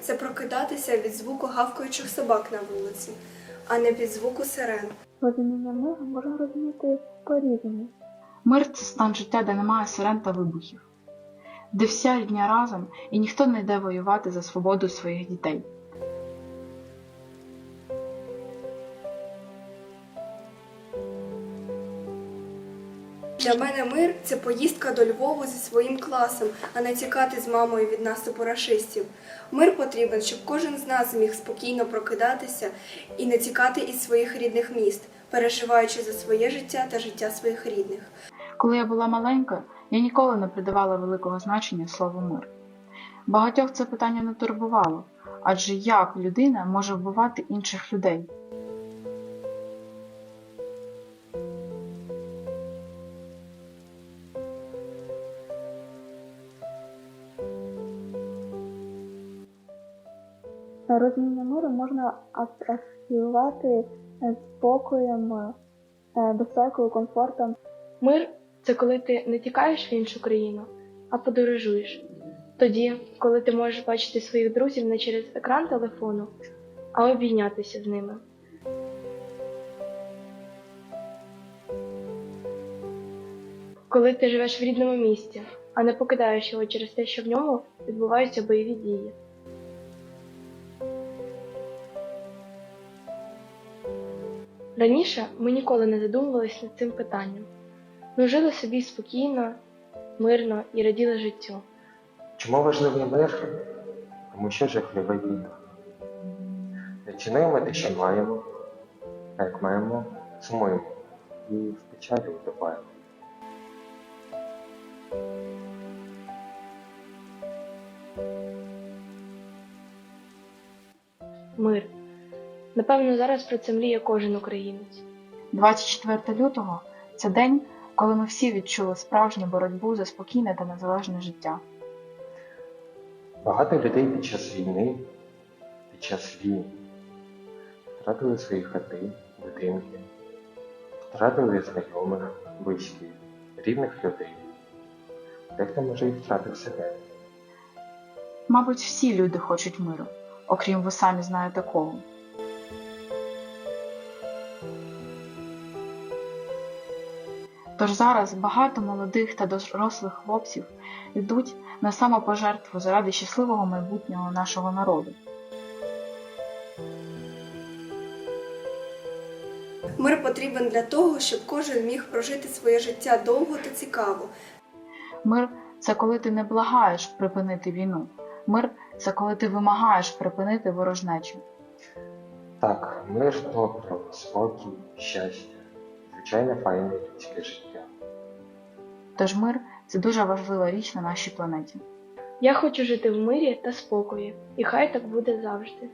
це прокидатися від звуку гавкаючих собак на вулиці, а не від звуку сирен. Розуміння миру можна розуміти по-різному. Мир це стан життя, де немає сирен та вибухів, де вся рідня разом і ніхто не йде воювати за свободу своїх дітей. Для мене мир це поїздка до Львову зі своїм класом, а не тікати з мамою від наступу рашистів. Мир потрібен, щоб кожен з нас зміг спокійно прокидатися і не тікати із своїх рідних міст, переживаючи за своє життя та життя своїх рідних. Коли я була маленька, я ніколи не придавала великого значення слову мир. Багатьох це питання не турбувало, адже як людина може вбивати інших людей? Розуміння миру можна асоціювати з спокоєм, е, безпекою, комфортом. Мир це коли ти не тікаєш в іншу країну, а подорожуєш. Тоді, коли ти можеш бачити своїх друзів не через екран телефону, а обійнятися з ними. Коли ти живеш в рідному місті, а не покидаєш його через те, що в ньому відбуваються бойові дії. Раніше ми ніколи не задумувалися над цим питанням. Ми жили собі спокійно, мирно і раділи життю. Чому важливий мир? Тому що жахлива війна. Не те, що маємо, а як маємо, сумуємо і в печалі втопаємо. Мир. Напевно, зараз про це мріє кожен українець. 24 лютого це день, коли ми всі відчули справжню боротьбу за спокійне та незалежне життя. Багато людей під час війни, під час війни втратили свої хати, будинки, втратили знайомих, близьких, рідних людей. Дехто може і втратив себе. Мабуть, всі люди хочуть миру, окрім ви самі знаєте кого. Тож зараз багато молодих та дорослих хлопців йдуть на самопожертву заради щасливого майбутнього нашого народу. Мир потрібен для того, щоб кожен міг прожити своє життя довго та цікаво. Мир це коли ти не благаєш припинити війну. Мир це коли ти вимагаєш припинити ворожнечу. Так, мир то про спокій, щастя, звичайне файне людське життя. Тож мир це дуже важлива річ на нашій планеті. Я хочу жити в мирі та спокої, і хай так буде завжди.